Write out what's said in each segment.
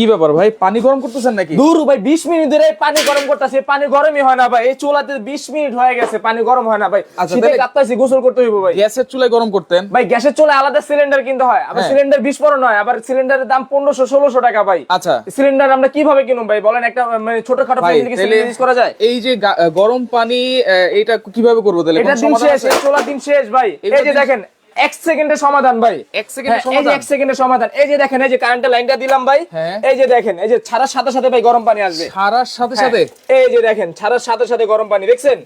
কি ব্যাপার ভাই? পানি গরম করতেছেন নাকি? দূর ভাই বিশ মিনিট ধরে পানি গরম করতেছে পানি গরমই হয় না ভাই। এই চুলাতে বিশ মিনিট হয়ে গেছে পানি গরম হয় না ভাই। আচ্ছা, শীতে কাঁপতাছি গোসল করতে হইব ভাই। গ্যাসের চুলায় গরম করতেন? ভাই গ্যাসের চুলা আলাদা সিলিন্ডার কিনতে হয় আবার। সিলিন্ডার বিস্ফোরণ হয় আবার সিলিন্ডারের দাম পনেরোশো ষোলোশো টাকা ভাই। আচ্ছা। সিলিন্ডার আমরা কীভাবে কিনুম ভাই? বলেন একটা মানে ছোটখাটো ফ্যামিলি ইউজ করা যায়? এই যে গরম পানি এটা কীভাবে করব তাহলে? এটা দিন শেষ চুলার দিন শেষ ভাই। এই যে দেখেন এক সেকেন্ডের সমাধান ভাই। এক সেকেন্ডের হ্যাঁ, সমাধান? এক সেকেন্ডের সমাধান। এই যে দেখেন এই যে কারেন্টের লাইনটা দিলাম ভাই। হ্যাঁ। এই যে দেখেন এই যে ছাড়ার সাথে সাথে ভাই গরম পানি আসবে। ছাড়ার সাথে হ্যাঁ, সাথে? এই যে দেখেন ছাড়ার সাথে সাথে গরম পানি দেখছেন?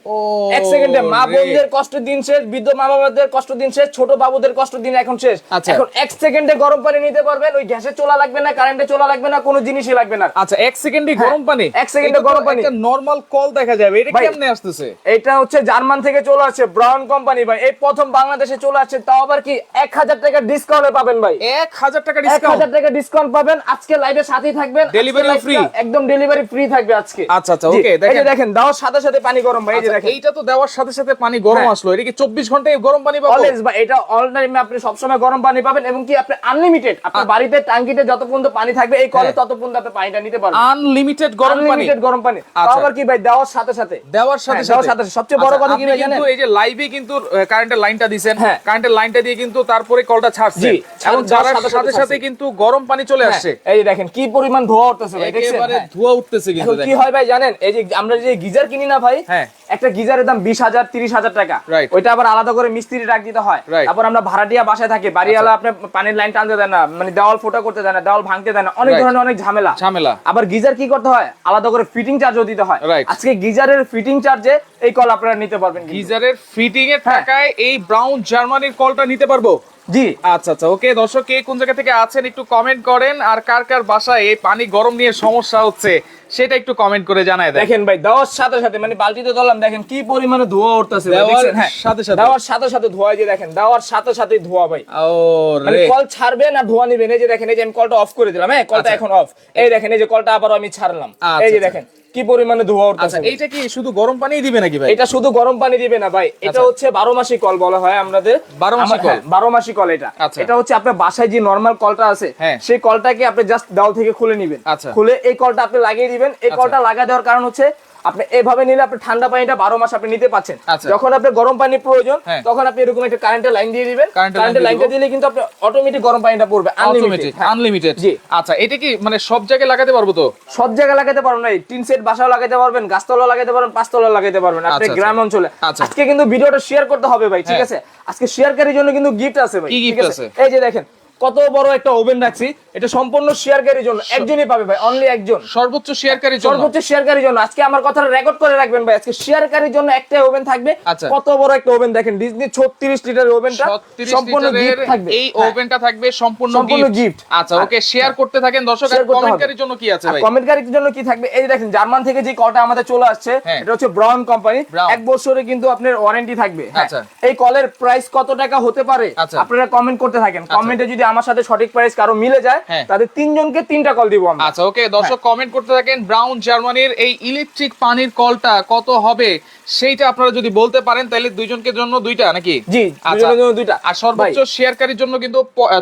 এক সেকেন্ডে মা বোনদের কষ্টের দিন শেষ বৃদ্ধ মা বাবাদের কষ্টের দিন শেষ ছোট বাবুদের কষ্টের দিন এখন শেষ। আচ্ছা। এখন এক সেকেন্ডে গরম পানি নিতে পারবেন ওই গ্যাসে চলা লাগবে না কারেন্টে চলা লাগবে না কোনো জিনিসই লাগবে না। আচ্ছা এক সেকেন্ডে গরম পানি? এক সেকেন্ডে গরম পানি। একটা নরমাল কল দেখা যাবে। এটা কেমনে আসতেছে? এটা হচ্ছে জার্মান থেকে চলে আসছে ব্রাউন কোম্পানি ভাই। এই প্রথম বাংলাদেশে চলে আসছে তাও আবার কি এক হাজার টাকা ডিসকাউন্টে পাবেন ভাই এক হাজার টাকা এক ডিসকাউন্ট হাজার টাকা ডিসকাউন্ট পাবেন আজকে লাইভের সাথেই থাকবেন টা free? একদম ডেলিভারি ফ্রি থাকবে আজকে আচ্ছা, আচ্ছা, জি, okay, এই দেখেন। দেখেন দাওয়ার সাথে সাথে পানি গরম ভাই এই যে দেখেন এইটা তো দেওয়ার সাথে সাথে পানি গরম হ্যাঁ। আসলো এটা কি চব্বিশ ঘন্টায় গরম পানি পাবো অলওয়েজ বা এটা অল টাইমে আপনি সবসময় গরম পানি পাবেন এবং কি আপনি আনলিমিটেড আপনার বাড়িতে টাঙ্কিতে যত পর্যন্ত পানি থাকবে এই কলে হ্যাঁ। তত পর্যন্ত আপনি পানিটা নিতে পারবেন আনলিমিটেড গরম পানি আনলিমিটেড গরম পানি আচ্ছা। আবার কি ভাই দেওয়ার সাথে সাথে দেওয়ার সাথে হ্যাঁ, সাথে। সবচেয়ে বড় আচ্ছা, কথা কি ভাই জানেন? কিন্তু এই যে লাইভে কিন্তু কারেন্টের লাইনটা হ্যাঁ। কারেন্টের লাইনটা দিয়ে কিন্তু তারপরে কলটা ছাড়ছে। এবং যারা সাথে সাথে। কিন্তু গরম পানি চলে আসছে। হ্যাঁ, এই যে দেখেন কি পরিমাণ ধোয়া উঠতেছে ভাই দেখছেন? একেবারে হ্যাঁ। ধোঁয়া উঠতেছে কিন্তু কি হয় ভাই জানেন? এই যে আমরা যে গিজার কিনি না ভাই হ্যাঁ। একটা গিজারের দাম বিশ হাজার তিরিশ হাজার টাকা। ওইটা আবার আলাদা করে মিস্ত্রি ডাক দিতে হয়। আচ্ছা। তারপর আমরা ভাড়াটিয়া বাসায় থাকি বাড়িওয়ালা আপনার পানির লাইন টানতে দেয় না মানে দেওয়াল ফোটা করতে দেয় না দেওয়াল ভাঙতে দেয় না অনেক ধরনের অনেক ঝামেলা। ঝামেলা। আবার গিজার কি করতে হয়? আলাদা করে ফিটিং চার্জও দিতে হয়। আজকে গিজারের ফিটিং চার্জে এই কল আপনারা নিতে পারবেন গিজারের ফিটিং হ্যাঁ। টাকায় এই ব্রাউন জার্মানির কলটা নিতে পারব জি আচ্ছা আচ্ছা ওকে দর্শক কে কোন জায়গা থেকে আছেন একটু কমেন্ট করেন আর কার কার বাসায় এই পানি গরম নিয়ে সমস্যা হচ্ছে সেটা একটু কমেন্ট করে জানায় দেন দেখেন ভাই দেওয়ার সাথে সাথে মানে বালতিতে ধরলাম দেখেন কি পরিমাণে ধোয়া উঠতেছে? হ্যাঁ, সাথে সাথে। দেওয়ার সাথে সাথে ধোয়া যে দেখেন দেওয়ার সাথে সাথে ধোয়া ভাই ও মানে কল ছাড়বে না ধোয়া নিবেন এই যে দেখেন এই যে আমি কলটা অফ করে দিলাম হ্যাঁ কলটা আচ্ছা। এখন অফ এই দেখেন এই যে কলটা আবার আমি ছাড়লাম আচ্ছা, এই যে আচ্ছা। দেখেন কি পরিমাণে ধোয়া আচ্ছা উঠতেছে এইটা কি শুধু গরম পানিই দিবে নাকি ভাই এটা শুধু গরম পানি দিবে না ভাই এটা আচ্ছা। হচ্ছে বারো মাসিক কল বলা হয় আমাদের বারো মাসিক কল? হ্যাঁ, বারো মাসি কল এটা আচ্ছা। এটা হচ্ছে আপনার বাসায় যে নর্মাল কলটা আছে হ্যাঁ। সেই কলটাকে আপনি জাস্ট দাও থেকে খুলে নিবেন। খুলে এই কলটা আপনি লাগিয়ে দিবেন এই। কলটা লাগা দেওয়ার কারণ হচ্ছে আপনি এভাবে নিলে আপনি ঠান্ডা পানিটা বারো মাস আপনি নিতে পাচ্ছেন আচ্ছা। যখন আপনার গরম পানি প্রয়োজন হ্যাঁ। তখন আপনি এরকম একটা কারেন্টের লাইন দিয়ে দিবেন কারেন্টের লাইনটা দিলে কিন্তু আপনি অটোমেটিক গরম পানিটা পড়বে আনলিমিটেড আনলিমিটেড আনলিমিটেড জি। আচ্ছা এটা কি মানে সব জায়গায় লাগাতে পারব তো সব জায়গায় লাগাতে পারবেন না টিন সেট বাসাও লাগাতে পারবেন গাছতলা লাগাতে পারবেন পাঁচতলা লাগাতে পারবেন আপনি আচ্ছা, আচ্ছা। গ্রাম অঞ্চলে আচ্ছা। আজকে কিন্তু ভিডিওটা শেয়ার করতে হবে ভাই ঠিক হ্যাঁ। আছে আজকে শেয়ারকারীর জন্য কিন্তু গিফট আছে ভাই ঠিক আছে? এই যে দেখেন কত বড় একটা ওভেন রাখছি এটা সম্পূর্ণ শেয়ারকারীর জন্য। একজনই পাবে ভাই অনলি একজন। সর্বোচ্চ শেয়ারকারীর জন্য। সর্বোচ্চ শেয়ারকারীর জন্য। আজকে আমার কথাটা রেকর্ড করে রাখবেন ভাই আজকে শেয়ারকারীর জন্য একটা ওভেন থাকবে। আচ্ছা। কত বড় একটা ওভেন দেখেন ডিজনি 36 লিটারের ওভেনটা সম্পূর্ণ গিফট থাকবে। এই হ্যাঁ। ওভেনটা থাকবে সম্পূর্ণ গিফট আচ্ছা ওকে শেয়ার করতে থাকেন দর্শক আর। কমেন্টকারীর জন্য কি আছে ভাই? কমেন্টকারীর জন্য কি থাকবে? এই দেখেন জার্মান থেকে যে কলটা আমাদের চলে আসছে হ্যাঁ। এটা হচ্ছে ব্রাউন কোম্পানি এক বছরে কিন্তু আপনার ওয়ারেন্টি থাকবে। হ্যাঁ। আচ্ছা। এই কলের প্রাইস কত টাকা হতে পারে? আচ্ছা। আপনারা কমেন্ট করতে থাকেন। কমেন্টে যদি আমার সাথে সঠিক প্রাইস কারও মিলে যায় হ্যাঁ। তাদের তিনজনকে তিনটা কল দিব আমরা। আচ্ছা ওকে দর্শক কমেন্ট করতে থাকেন ব্রাউন জার্মানির এই ইলেকট্রিক পানির কলটা কত হবে সেইটা আপনারা যদি বলতে পারেন তাহলে দুইজনকে জন্য দুইটা নাকি? জি দুইজনের জন্য দুইটা। আর সর্বোচ্চ শেয়ারকারীর জন্য কিন্তু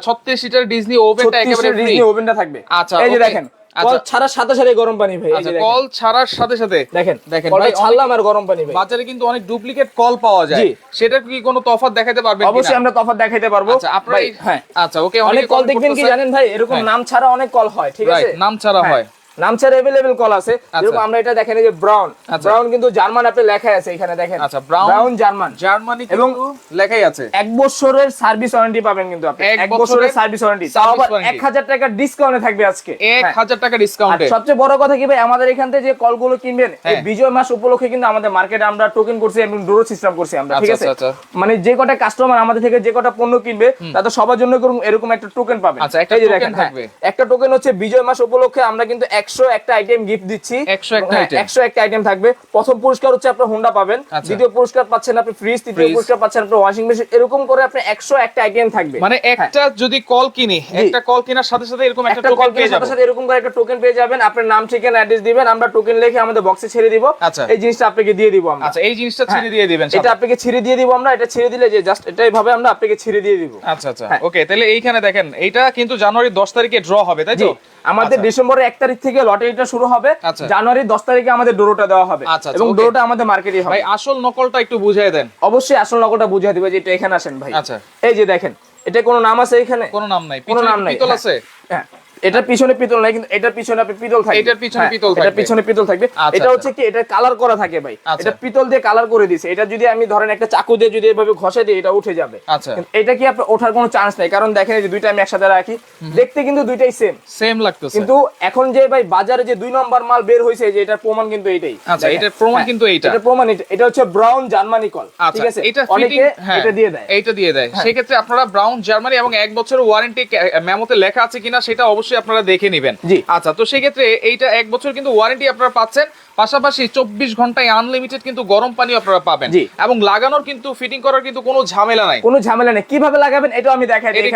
ছত্রিশ লিটার ডিজনি ওভেনটা একেবারে ফ্রি ডিজনি ওভেনটা থাকবে। আচ্ছা, এই যে দেখেন আচ্ছা। কল ছাড়ার সাথে সাথে গরম পানি ভাই আচ্ছা কল ছাড়ার সাথে সাথে? দেখেন দেখেন ভাই, ছাড়লাম আর গরম পানি ভাই। বাজারে কিন্তু অনেক ডুপ্লিকেট কল পাওয়া যায়। সেটা কি কোনো তফাৎ দেখাতে পারবেন অবশ্যই আমরা তফাৎ দেখাইতে পারব। আচ্ছা আপনারা হ্যাঁ। আচ্ছা ওকে অনেক কল দেখবেন কি জানেন ভাই? এরকম হ্যাঁ। নাম ছাড়া অনেক কল হয় ঠিক আছে? নাম ছাড়া হ্যাঁ, হয়। নাম ছাড়া अवेलेबल কল আছে আচ্ছা। যেরকম আমরা এটা দেখেন এই যে ব্রাউন আচ্ছা। ব্রাউন কিন্তু জার্মান আপনি লেখা আছে এখানে দেখেন আচ্ছা, brown- ব্রাউন জার্মান জার্মানি এবং এবং লেখাই আছে এক বছরের সার্ভিস ওয়ারেন্টি পাবেন কিন্তু আপনি এক এক বছরের বছরের সার্ভিস ওয়ারেন্টি তাও service আবার warranty। 1000 টাকা ডিসকাউন্টে থাকবে আজকে এক হ্যাঁ। হাজার টাকা আর ডিসকাউন্টে সবচেয়ে বড় কথা কি ভাই আমাদের এখান থেকে যে কলগুলো কিনবেন এই হ্যাঁ। বিজয় মাস উপলক্ষে কিন্তু আমাদের মার্কেটে আমরা টোকেন করছি এবং ডোরো সিস্টেম করছি আমরা ঠিক আছে আচ্ছা, আচ্ছা, মানে যে কটা কাস্টমার আমাদের থেকে যে কটা পণ্য কিনবে তাদের সবার জন্য এরকম- এরকম একটা টোকেন পাবেন আচ্ছা, একটা এই যে token দেখেন, হ্যাঁ, থাকবে। একটা টোকেন হচ্ছে বিজয় মাস উপলক্ষে আমরা কিন্তু একশো একটা আইটেম গিফট দিচ্ছি। 100 একটা হ্যাঁ, item। একশো একটা আইটেম থাকবে। প্রথম পুরস্কার হচ্ছে আপনার হোন্ডা পাবেন। আচ্ছা। দ্বিতীয় পুরস্কার পাচ্ছেন আপনি ফ্রিজ তৃতীয় পুরস্কার পাচ্ছেন আপনি ওয়াশিং মেশিন এরকম করে আপনি একশো একটা আইটেম থাকবে। মানে একটা যদি কল কিনি একটা কল কেনার সাথে সাথে এরকম একটা কল পেয়ে সাথে সাথে এরকম করে একটা টোকেন পেয়ে যাবেন। আপনার নাম ঠিকানা অ্যাড্রেস দিবেন। আমরা টোকেন লিখে আমাদের বক্সে ছেড়ে দিব। আচ্ছা। এই জিনিসটা আপনাকে দিয়ে দিব আমরা। আচ্ছা এই জিনিসটা ছেড়ে হ্যাঁ, দিয়ে দিবেন এটা আপনাকে ছেড়ে দিয়ে দিব আমরা। এটা ছেড়ে দিলে যে জাস্ট এটা এইভাবে আমরা আপনাকে ছেড়ে দিয়ে দিব। আচ্ছা আচ্ছা। হ্যাঁ। ওকে তাহলে এইখানে দেখেন এটা কিন্তু জানুয়ারি দশ তারিখে ড্র হবে তাই তো? আমাদের আচ্ছা। ডিসেম্বরের এক তারিখ থেকে লটারিটা শুরু হবে। আচ্ছা। জানুয়ারির দশ তারিখে আমাদের ডোরোটা দেওয়া হবে আচ্ছা, আচ্ছা, এবং. ডোরোটা আমাদের মার্কেটে হবে। আসল নকলটা একটু বুঝিয়ে দেন। অবশ্যই আসল নকলটা বুঝিয়ে দিবে। যে এটা এখানে আসেন ভাই। আচ্ছা। এই যে দেখেন এটা কোনো নাম আছে এখানে? কোনো নাম নাই। কোনো নাম নাই। পিতল হ্যাঁ। আছে? হ্যাঁ। এটা পিছনে পিতল নাই কিন্তু এটার পিছনে আপনি পিতল থাকবে। এটার পিছনে হ্যাঁ, পিতল এটার পিছনে পিতল থাকবে। আচ্ছা, এটা আচ্ছা। হচ্ছে কি এটা কালার করা থাকে ভাই। আচ্ছা। এটা পিতল দিয়ে কালার করে দিছে। এটা যদি আমি ধরেন একটা চাকু দিয়ে যদি এভাবে ঘষে দিই এটা উঠে যাবে। আচ্ছা। কিন্তু এটা কি আপনার ওঠার কোনো চান্স নাই? কারণ দেখেন এই যে দুইটা আমি একসাথে রাখি দেখতে কিন্তু দুইটাই সেম সেম লাগতেছে। কিন্তু এখন যে ভাই বাজারে যে দুই নম্বর মাল বের হয়েছে যে এটার প্রমাণ কিন্তু এটাই আচ্ছা। এটার প্রমাণ হ্যাঁ, কিন্তু এইটা। এটার প্রমাণ এটা এটা হচ্ছে ব্রাউন জার্মানি কল ঠিক আছে? এটা অনেকে ফিটিং হ্যাঁ এটা দিয়ে দেয়। এইটা দিয়ে দেয়। সেক্ষেত্রে আপনারা ব্রাউন জার্মানি এবং এক বছরের ওয়ারেন্টি মেমোতে লেখা আছে কিনা সেটা অবশ্যই আপনারা দেখে নেবেন। জি। আচ্ছা তো সেক্ষেত্রে এইটা এক বছর কিন্তু ওয়ারেন্টি আপনারা পাচ্ছেন পাশাপাশি চব্বিশ ঘন্টায় আনলিমিটেড কিন্তু গরম পানি আপনারা পাবেন। এবং লাগানোর কিন্তু ফিটিং করার কিন্তু কোনো ঝামেলা নাই। কোনো ঝামেলা নেই। কীভাবে লাগাবেন এটা আমি দেখাই এই যে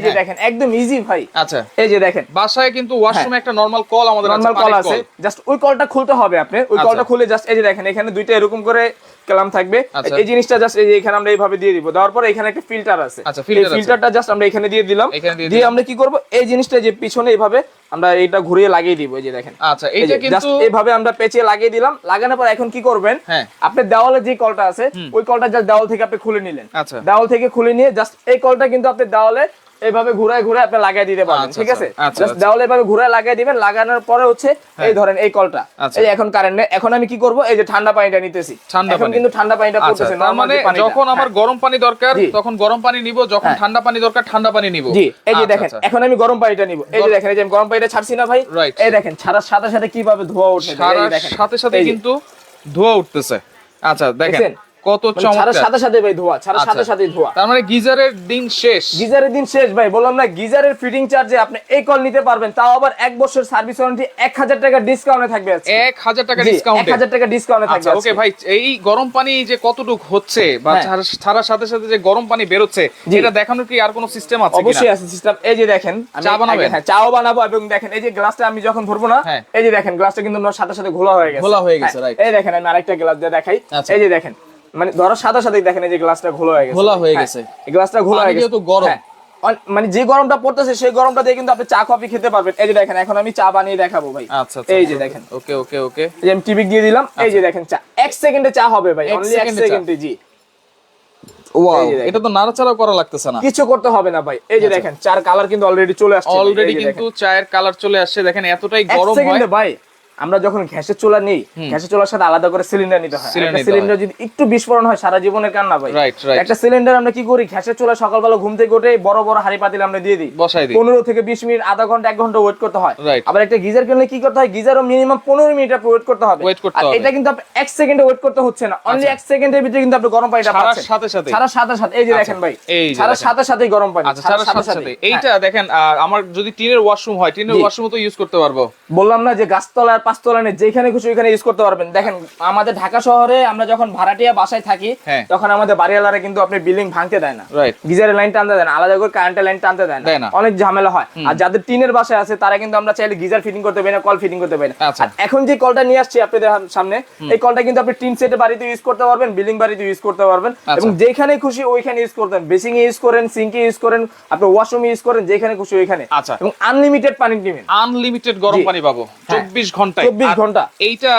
হ্যাঁ। দেখেন একদম ইজি ভাই। আচ্ছা। এই যে দেখেন। বাসায় কিন্তু ওয়াশরুমে একটা নরমাল কল আমাদের আছে নরমাল কল আছে। জাস্ট ওই কলটা খুলতে হবে আপনি। ওই। কলটা খুলে জাস্ট এই যে দেখেন এখানে দুইটা এরকম করে কালাম থাকবে। আচ্ছা। এই জিনিসটা জাস্ট এই যে এখানে আমরা এইভাবে দিয়ে দিব। দেওয়ার পরে এখানে একটা ফিল্টার আছে। আচ্ছা, এই ফিল্টারটা জাস্ট আমরা এখানে দিয়ে দিলাম। দিয়ে আমরা কি করব? এই জিনিসটা যে পিছনে এইভাবে আমরা এইটা ঘুরিয়ে লাগিয়ে দিব এই যে দেখেন। আচ্ছা এই এইটা যে কিন্তু এইভাবে আমরা পেঁচিয়ে লাগিয়ে দিলাম। লাগানোর পর এখন কি করবেন? হ্যাঁ। আপনার দেওয়ালে যে কলটা আছে ওই কলটা জাস্ট দেওয়াল থেকে আপনি খুলে নিলেন। আচ্ছা। দেওয়াল থেকে খুলে নিয়ে জাস্ট এই কলটা কিন্তু আপনি দেওয়ালে এইভাবে ঘুরায় ঘুরায় আপনি লাগাই দিতে পারবেন আচ্ছা, ঠিক আছে? আচ্ছা, আচ্ছা, জাস্ট আচ্ছা। দেওয়ালে এভাবে ঘুরায় লাগাই দিবেন লাগানোর পরে হচ্ছে এই ধরেন এই কলটা। এই এখন কারেন্ট নেই এখন আমি কি করব? এই যে ঠান্ডা পানিটা নিতেছি। ঠান্ডা এখন কিন্তু ঠান্ডা পানিটা পড়তেছে তার মানে যখন আমার হ্যাঁ। গরম পানি দরকার তখন গরম পানি নিব যখন হ্যাঁ। ঠান্ডা পানি দরকার ঠান্ডা পানি নিব। জি এই যে দেখেন। এখন আমি গরম পানিটা নিব। এই যে দেখেন এই যে আমি গরম পানিটা ছাড়ছি না ভাই। এই দেখেন ছাড়ার সাথে সাথে কীভাবে ধোয়া ওঠে এই দেখেন। সাথে সাথে কিন্তু ধোয়া উঠতেছে। আচ্ছা দেখেন। দেখছেন? কত মানে চমৎকার সাথে সাথে ভাই ধোয়া ছাড়ার আচ্ছা। সাথে সাথে ধোয়া তার মানে গিজারের দিন শেষ গিজারের দিন শেষ ভাই বললাম না গিজারের ফিটিং চার্জে আপনি এই কল নিতে পারবেন তাও আবার এক বছর সার্ভিস ওয়ারেন্টি এক হাজার টাকা ডিসকাউন্টে থাকবে এক হাজার টাকা ডিসকাউন্ট এক হাজার টাকা ডিসকাউন্টে থাকবে আচ্ছা ওকে ভাই এই গরম পানি যে কতটুক হচ্ছে বা হ্যাঁ। ছাড়া- সাথে সাথে যে গরম পানি বেরোচ্ছে। এটা দেখানোর কি আর কোনো সিস্টেম আছে অবশ্যই আছে সিস্টেম এই যে দেখেন চা বানাবেন? হ্যাঁ চাও বানাবো এবং দেখেন এই যে গ্লাসটা আমি যখন ধরবো না হ্যাঁ। এই যে দেখেন গ্লাসটা কিন্তু সাথে সাথে ঘোলা হয়ে গেছে ঘোলা হয়ে গেছে, হ্যাঁ, এই দেখেন আমি আরেকটা গ্লাস দিয়ে দেখাই আচ্ছা। এই যে দেখেন মানে ধরো সাদা সাথে দেখেন এই যে গ্লাসটা ঘোলা হয়ে গেছে। ঘোলা হয়ে হ্যাঁ, গেছে। এই গ্লাসটা ঘোলা হয়ে গেছে। গরম। হ্যাঁ, মানে যে গরমটা পড়তেছে সেই গরমটা দিয়ে কিন্তু আপনি চা কফি খেতে পারবেন। এই যে দেখেন এখন আমি চা বানিয়ে দেখাবো ভাই। আচ্ছা আচ্ছা এই যে দেখেন। ওকে ওকে ওকে। এই যে আমি টিভি দিয়ে দিলাম। এই যে দেখেন চা। এক সেকেন্ডে চা হবে ভাই। অনলি এক সেকেন্ডে জি। ওয়াও। এটা তো নাড়াচাড়া করা লাগতেছে না। কিছু করতে হবে না ভাই। এই যে দেখেন চার কালার কিন্তু অলরেডি চলে আসছে অলরেডি কিন্তু চায়ের কালার চলে আসছে। দেখেন এতটাই গরম হয়। ভাই। আমরা যখন গ্যাসের চুলা নেই গ্যাসের চুলার সাথে আলাদা করে সিলিন্ডার নিতে হয়। একটা সিলিন্ডার যদি একটু বিস্ফোরণ হয় সারা জীবনের কান্না ভাই. একটা সিলিন্ডার আমরা কি করি? গ্যাসের চুলা সকালবেলা ঘুম থেকে উঠে বড় বড় হাড়ি পাতিল আমরা দিয়ে দিই। বসাই দিই। পনেরো থেকে বিশ মিনিট আধা ঘণ্টা এক ঘণ্টা ওয়েট করতে হয়। আবার একটা গিজার কিনলে কি করতে হয়? গিজারও মিনিমাম পনেরো মিনিট আপনি ওয়েট করতে হবে। আর। এটা কিন্তু আপনি এক সেকেন্ডে ওয়েট করতে হচ্ছে না। অনলি এক সেকেন্ডের ভিতরে কিন্তু আপনি গরম পানিটা পাচ্ছেন। সাথে সাথে ছাড়ার সাথে সাথে। এই যে দেখেন ভাই দেখেন। সাথে সাথেই গরম পানি। আচ্ছা ছাড়ার সাথে সাথে এইটা দেখেন আহ, আমার যদি টিনের ওয়াশরুম হয় টিনের। ওয়াশরুম তো ইউজ করতে পারব। বললাম না যে গাছতলা আর পাঁচতলা নেই যেখানে খুশি ওইখানে ইউজ করতে পারবেন। দেখেন আমাদের ঢাকা শহরে আমরা যখন ভাড়াটিয়া বাসায় থাকি হ্যাঁ। তখন আমাদের বাড়িওয়ালারা কিন্তু আপনি বিল্ডিং ভাঙতে দেয় না। গিজারের লাইন টানতে দেয় না আলাদা করে কারেন্টের লাইন টানতে দেয় না। অনেক ঝামেলা হয়। আর যাদের টিনের বাসায় আছে তারা কিন্তু আমরা চাইলে গিজার ফিটিং করতে পারি না কল ফিটিং করতে পারি না। আচ্ছা। এখন যে কলটা নিয়ে আসছি আপনাদের সামনে এই কলটা কিন্তু আপনি টিন সেটে বাড়িতে ইউজ করতে পারবেন বিল্ডিং বাড়িতে ইউজ করতে পারবেন। আচ্ছা। এবং যেখানে খুশি ওইখানে ইউজ করতেন বেসিং ইউজ করেন সিঙ্কে ইউজ করেন আপনি ওয়াশরুমে ইউজ করেন যেখানে খুশি ওইখানে। আচ্ছা। এবং আনলিমিটেড পানি নেবেন আনলিমিটেড গরম পানি পাবো। চব্বিশ ঘন্টায় 24 ঘণ্টা। এইটা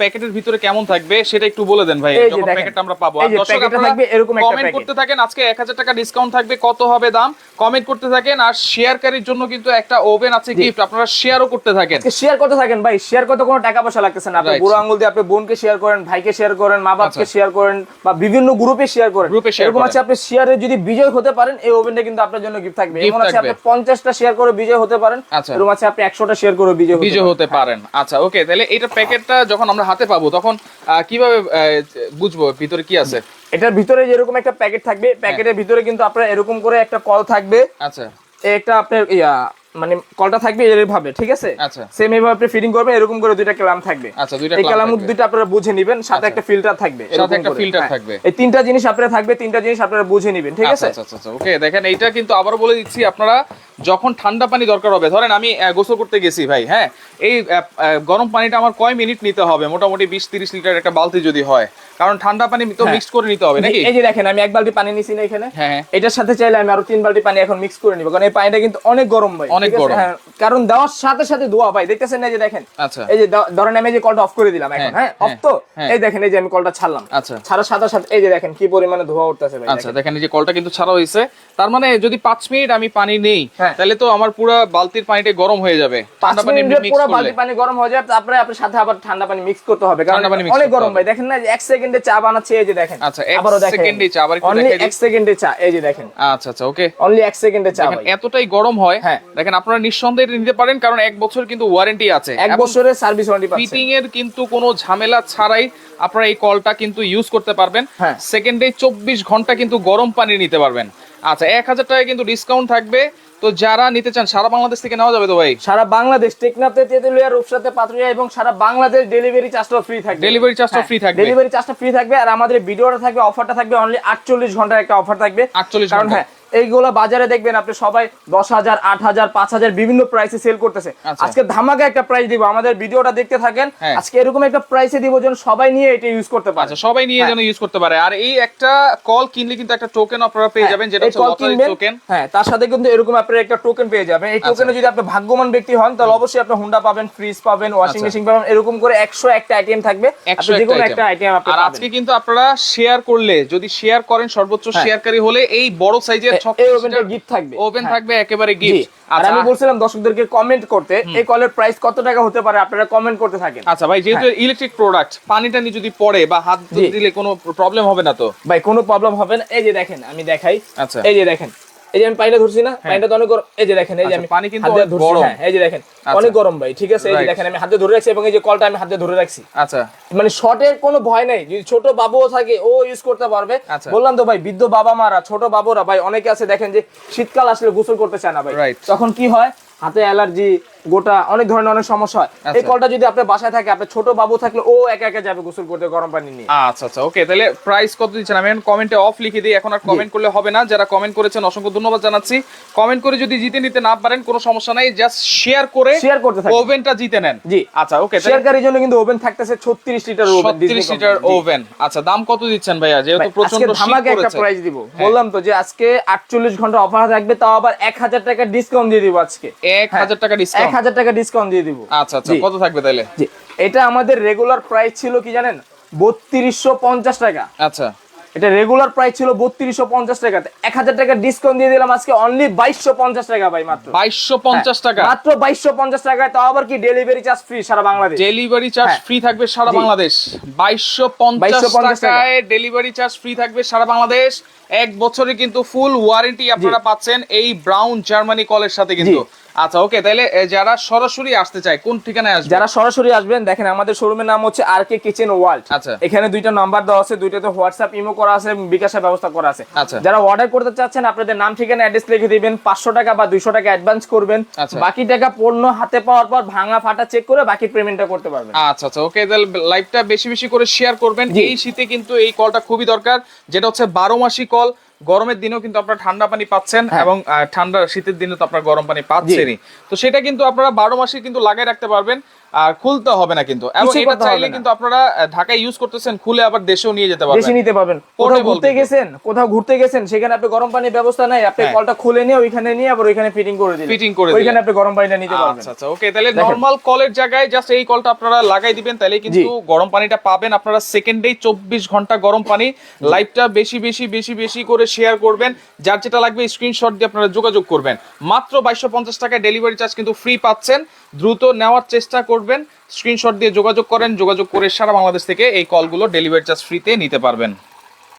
প্যাকেটের ভিতরে কেমন থাকবে সেটা একটু বলে দেন ভাই যখন প্যাকেটটা আমরা পাবো। প্যাকেটে থাকবে এরকম একটা কমেন্ট করতে থাকেন আজকে এক হাজার টাকা ডিসকাউন্ট থাকবে কত হবে দাম? কমেন্ট করতে থাকেন আর শেয়ারকারীর জন্য কিন্তু একটা ওভেন আছে গিফট আপনারা শেয়ারও করতে থাকেন। শেয়ার করতে থাকেন ভাই শেয়ার করতে কোনো টাকা পয়সা লাগতেছে না। আপনি বুড়ো আঙ্গুল দিয়ে আপনি বোনকে শেয়ার করেন ভাইকে শেয়ার করেন মা বাপকে আচ্ছা। শেয়ার করেন বা বিভিন্ন গ্রুপে শেয়ার করেন। এরকম আছে আপনি শেয়ারে যদি বিজয় হতে পারেন এই ওভেনটা কিন্তু আপনার জন্য গিফট থাকবে। এমন আছে আপনি পঞ্চাশটা শেয়ার করে বিজয় হতে পারেন আচ্ছা। এরকম আছে আপনি একশোটা শেয়ার করে বিজয় বিজয় হতে পারেন। আচ্ছা ওকে তাহলে এটা প্যাকেটটা যখন আমরা হাতে পাবো তখন আহ, কীভাবে আহ, বুঝব ভিতরে কি আছে? এটার ভিতরে যেরকম একটা প্যাকেট থাকবে প্যাকেটের ভিতরে কিন্তু আপনার এরকম করে একটা কল থাকবে। আচ্ছা। এটা আপনার ইয়া মানে কলটা থাকবে এভাবে ঠিক আছে? আচ্ছা। সেম এইভাবে আপনি ফিটিং করবেন এরকম করে দুইটা ক্লাম থাকবে। আচ্ছা, দুইটা এই ক্লাম দুইটা আপনারা বুঝে নেবেন সাথে একটা ফিল্টার থাকবে সাথে একটা filter হ্যাঁ। থাকবে। এই তিনটা জিনিস আপনারা থাকবে তিনটা জিনিস আপনারা বুঝে নেবেন ঠিক আচ্ছা আছে? আচ্ছা আচ্ছা ওকে দেখেন এইটা কিন্তু আবারও বলে দিচ্ছি আপনারা যখন ঠান্ডা পানি দরকার হবে ধরেন আমি গোসল করতে গেছি ভাই হ্যাঁ? এই গরম পানিটা আমার কয় মিনিট নিতে হবে? মোটামুটি বিশ তিরিশ লিটার একটা বালতি যদি হয়। কারণ ঠান্ডা পানি তো হ্যাঁ। মিক্স করে নিতে হবে নাকি? এই যে দেখেন আমি এক বালতি পানি নিছি না এখানে। হ্যাঁ, হ্যাঁ। এটার সাথে চাইলে আমি আরও তিন বালতি পানি এখন মিক্স করে নিব কারণ এই পানিটা কিন্তু অনেক গরম ভাই। অনেক গরম। হ্যাঁ, কারণ দেওয়ার সাথে সাথে ধোয়া ভাই দেখতেছেন না এই যে দেখেন আচ্ছা। এই যে ধরেন আমি এই যে কলটা অফ করে দিলাম এখন হ্যাঁ, অফ হ্যাঁ, তো? হ্যাঁ। এই দেখেন এই যে আমি কলটা ছাড়লাম। আচ্ছা। ছাড়ার সাথে সাথে এই যে দেখেন কি পরিমাণে ধোয়া উঠতেছে ভাই আচ্ছা দেখেন। এই যে কলটা কিন্তু ছাড়া হয়েছে। তার মানে যদি পাঁচ মিনিট আমি পানি নেই। তাহলে তো আমার পুরো বালতির পানিটা গরম হয়ে যাবে। ঠান্ডা পানি মিক্স পুরো করলে। বালতি পানি গরম হয়ে যায় তারপরে আপনার সাথে আবার ঠান্ডা পানি মিক্স করতে হবে কারণ অনেক গরম। ভাই দেখেন না যে এক সেকেন্ডে চা বানাচ্ছে এই যে দেখেন। আচ্ছা, আবারও দেখেন। সেকেন্ডে চা, আবার একটু দিই। এক সেকেন্ডে চা এই যে দেখেন। আচ্ছা আচ্ছা ওকে অনলি এক সেকেন্ডে চা দেখেন ভাই। এতটাই গরম হয় হ্যাঁ। দেখেন আপনারা নিঃসন্দেহে নিতে পারেন কারণ এক বছর কিন্তু ওয়ারেন্টি আছে। এক বছরের সার্ভিস ওয়ারেন্টি পাচ্ছেন। ফিটিং এর কিন্তু কোনো ঝামেলা ছাড়াই আপনারা এই কলটা কিন্তু ইউজ করতে পারবেন। হ্যাঁ। সেকেন্ডে চব্বিশ ঘণ্টা কিন্তু গরম পানি নিতে পারবেন। আচ্ছা এক হাজার টাকা কিন্তু ডিসকাউন্ট থাকবে। তো যারা নিতে চান সারা বাংলাদেশ থেকে নেওয়া যাবে তো ভাই? সারা বাংলাদেশ টেকনাফতে তেতুলিয়া রূপসাতে পাথরিয়া এবং সারা বাংলাদেশ ডেলিভারি চার্জটা ফ্রি থাকবে। ডেলিভারি charge টা free থাকবে। ডেলিভারি চার্জটা ফ্রি থাকবে। আর আমাদের ভিডিওটা থাকবে অফারটা থাকবে অনলি 48 ঘণ্টার একটা অফার থাকবে। 48 কারণ হ্যাঁ এইগুলো বাজারে দেখবেন আপনি সবাই দশ হাজার আট হাজার পাঁচ হাজার বিভিন্ন প্রাইসে সেল করতেছে। আচ্ছা। আজকে ধামাকা একটা প্রাইস দিব আমাদের ভিডিওটা দেখতে থাকেন। হ্যাঁ। আজকে এরকম একটা প্রাইসে দিব যেন সবাই নিয়ে এটা ইউজ করতে পারে। আচ্ছা সবাই নিয়ে যেন ইউজ করতে পারে। আর এই একটা কল কিনলে কিন্তু একটা টোকেন আপনারা পেয়ে যাবেন যেটা হ্যাঁ, হচ্ছে লটারি টোকেন হ্যাঁ তার সাথে কিন্তু এরকম আপনার একটা টোকেন পেয়ে যাবেন। এই টোকেনে যদি আপনি ভাগ্যবান ব্যক্তি হন তাহলে অবশ্যই আপনি হুন্ডা পাবেন ফ্রিজ পাবেন ওয়াশিং আচ্ছা। মেশিন পাবেন এরকম করে একশো একটা আইটেম থাকবে। আপনি যে কোনো একটা আইটেম আপনি আর আজকে কিন্তু আপনারা শেয়ার করলে যদি শেয়ার করেন সর্বোচ্চ হ্যাঁ। শেয়ারকারী হলে এই বড় সাইজের এই ওভেনটা গিফট থাকবে। ওভেন হ্যাঁ। থাকবে একেবারে গিফট আর আচ্ছা। আমি বলছিলাম দর্শকদেরকে কমেন্ট করতে এই কলের প্রাইস কত টাকা হতে পারে আপনারা কমেন্ট করতে থাকেন। আচ্ছা ভাই যেহেতু ইলেকট্রিক প্রোডাক্ট পানি টানি যদি পড়ে বা হাত। দিলে কোনো প্রবলেম হবে না তো? ভাই কোনো প্রবলেম হবে না। এই যে দেখেন আমি দেখাই। আচ্ছা। এই যে দেখেন এই যে আমি পানিটা ধরছি না পানিটা তো অনেক গরম এই যে দেখেন এই যে আচ্ছা, আমি পানি কিন্তু হাত ধরছি। হ্যাঁ, এই যে দেখেন আচ্ছা। অনেক গরম ভাই ঠিক আছে এই যে দেখেন আমি হাতে ধরে রাখছি এবং এই যে কলটা আমি হাতে ধরে রাখছি আচ্ছা মানে শর্টের কোনো ভয় নাই যদি ছোট বাবুও থাকে ও ইউজ করতে পারবে আচ্ছা। বললাম তো ভাই বৃদ্ধ বাবা মারা ছোট বাবুরা ভাই অনেকে আছে দেখেন যে শীতকাল আসলে গোসল করতে চায় না ভাই. তখন কি হয় হাতে অ্যালার্জি গোটা অনেক ধরনের অনেক সমস্যা হয়। এই আচ্ছা। কলটা যদি আপনার বাসায় থাকে আপনার ছোট বাবু থাকলে ও একা একা যাবে গোসল করতে গরম পানি নিয়ে। আচ্ছা আচ্ছা ওকে তাহলে প্রাইস কত দিচ্ছেন? আমি এখন কমেন্টে অফ লিখে দিই এখন আর কমেন্ট করলে হবে না। যারা কমেন্ট করেছেন অসংখ্য ধন্যবাদ জানাচ্ছি। কমেন্ট করে যদি জিতে নিতে না পারেন কোনো সমস্যা নাই জাস্ট শেয়ার করে শেয়ার করতে থাকবেন ওভেনটা জিতে নেন। জি। আচ্ছা ওকে শেয়ারকারীর জন্য কিন্তু ওভেন থাকতেছে 36 লিটার ওভেন 36 লিটার ওভেন আচ্ছা দাম কত দিচ্ছেন ভাইয়া? যেহেতু প্রচণ্ড আজকে ধামাকা একটা প্রাইস দিব। হ্যাঁ। বললাম তো যে আজকে 48 ঘণ্টা অফার থাকবে তাও আবার 1000 টাকা ডিসকাউন্ট দিয়ে দিব আজকে। 1000 টাকা ডিসকাউন্ট 1000 টাকা ডিসকাউন্ট দিয়ে দিব। আচ্ছা আচ্ছা কত থাকবে তাহলে এটা আমাদের রেগুলার প্রাইস ছিল কি জানেন? বত্রিশশো পঞ্চাশ টাকা। আচ্ছা। এটা রেগুলার প্রাইস ছিল বত্রিশশো পঞ্চাশ টাকা এক হাজার টাকা ডিসকাউন্ট দিয়ে দিলাম আজকে অনলি বাইশশো পঞ্চাশ টাকা ভাই মাত্র। 2250 টাকা? মাত্র বাইশশো পঞ্চাশ টাকায় তাও আবার কি ডেলিভারি চার্জ ফ্রি সারা বাংলাদেশ? ডেলিভারি চার্জ হ্যাঁ। ফ্রি থাকবে সারা বাংলাদেশ। বাইশশো পঞ্চাশ 2250 টাকায় ডেলিভারি চার্জ ফ্রি থাকবে সারা বাংলাদেশ। এক বছরে কিন্তু ফুল ওয়ারেন্টি আপনারা পাচ্ছেন এই ব্রাউন জার্মানি কলের সাথে কিন্তু। আচ্ছা ওকে তাহলে যারা সরাসরি আসতে চায় কোন ঠিকানায় আসবে? যারা সরাসরি আসবেন দেখেন আমাদের শোরুমের নাম হচ্ছে আর কে কিচেন ওয়ার্ল্ড আচ্ছা। এখানে দুইটা নাম্বার দেওয়া আছে দুইটাতে হোয়াটসঅ্যাপ ইমো করা আছে বিকাশের ব্যবস্থা করা আছে। আচ্ছা। যারা অর্ডার করতে চাচ্ছেন আপনাদের নাম ঠিকানা অ্যাড্রেস লিখে দিবেন পাঁচশো টাকা বা দুইশো টাকা অ্যাডভান্স করবেন। আচ্ছা। বাকি টাকা পণ্য হাতে পাওয়ার পর ভাঙা ফাটা চেক করে বাকি পেমেন্টটা করতে পারবেন। আচ্ছা আচ্ছা ওকে তাহলে লাইভটা বেশি বেশি করে শেয়ার করবেন। এই শীতে কিন্তু এই কলটা খুবই দরকার যেটা হচ্ছে বারো মাসি কল গরমের দিনেও কিন্তু আপনারা ঠান্ডা পানি পাচ্ছেন হ্যাঁ। এবং ঠান্ডা শীতের দিনে তো আপনারা গরম পানি পাচ্ছেনই। তো সেটা কিন্তু আপনারা বারো মাসে কিন্তু লাগাই রাখতে পারবেন। আর খুলতে হবে না কিন্তু। এবং এটা চাইলে কিন্তু আপনারা ঢাকায় ইউজ করতেছেন খুলে আবার দেশেও নিয়ে যেতে পারবেন। নিতে পারবেন। কোথাও ঘুরতে গেছেন কোথাও ঘুরতে গেছেন সেখানে আপনি গরম পানির ব্যবস্থা নাই আপনি হ্যাঁ। কলটা খুলে নিয়ে ওইখানে নিয়ে আবার ওইখানে ফিটিং করে দিলেন। Fitting করে ওইখানে আপনি গরম পানিটা নিতে পারবেন। আচ্ছা আচ্ছা ওকে তাহলে নরমাল কলের জায়গায় জাস্ট এই কলটা আপনারা লাগাই দিবেন তাহলে কিন্তু গরম পানিটা পাবেন আপনারা সেকেন্ডেই চব্বিশ ঘণ্টা গরম পানি। লাইভটা বেশি বেশি বেশি বেশি করে শেয়ার করবেন। যার যেটা লাগবে স্ক্রিনশট দিয়ে আপনারা যোগাযোগ করবেন। মাত্র বাইশশো পঞ্চাশ টাকায় ডেলিভারি চার্জ কিন্তু ফ্রি পাচ্ছেন। দ্রুত নেওয়ার চেষ্টা করবেন স্ক্রিনশট দিয়ে যোগাযোগ করেন, যোগাযোগ করে সারা বাংলাদেশ থেকে এই কলগুলো ডেলিভারি চার্জ ফ্রিতে নিতে পারবেন।